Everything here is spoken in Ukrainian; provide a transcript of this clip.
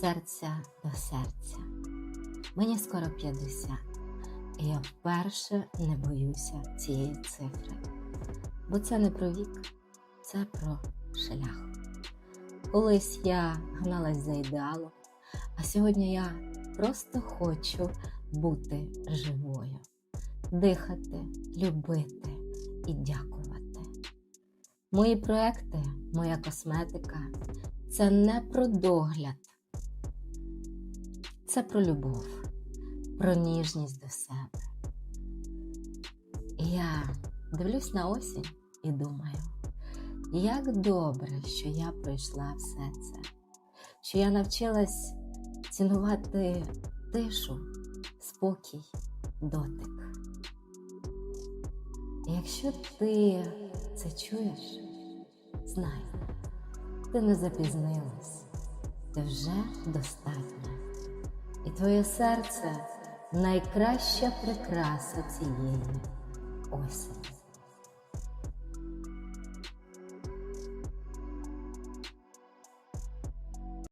серця до серця. Мені скоро 50, і я вперше не боюся цієї цифри. Бо це не про вік, це про шлях. Колись я гналась за ідеалом, а сьогодні я просто хочу бути живою, дихати, любити і дякувати. Мої проекти, моя косметика це не про догляд, це про любов, про ніжність до себе. Я дивлюсь на осінь і думаю, як добре, що я пройшла все це, що я навчилась цінувати тишу, спокій, дотик. Якщо ти це чуєш, знай, ти не запізнилась, ти вже достатня. І твоє серце найкраща прикраса цієї осені.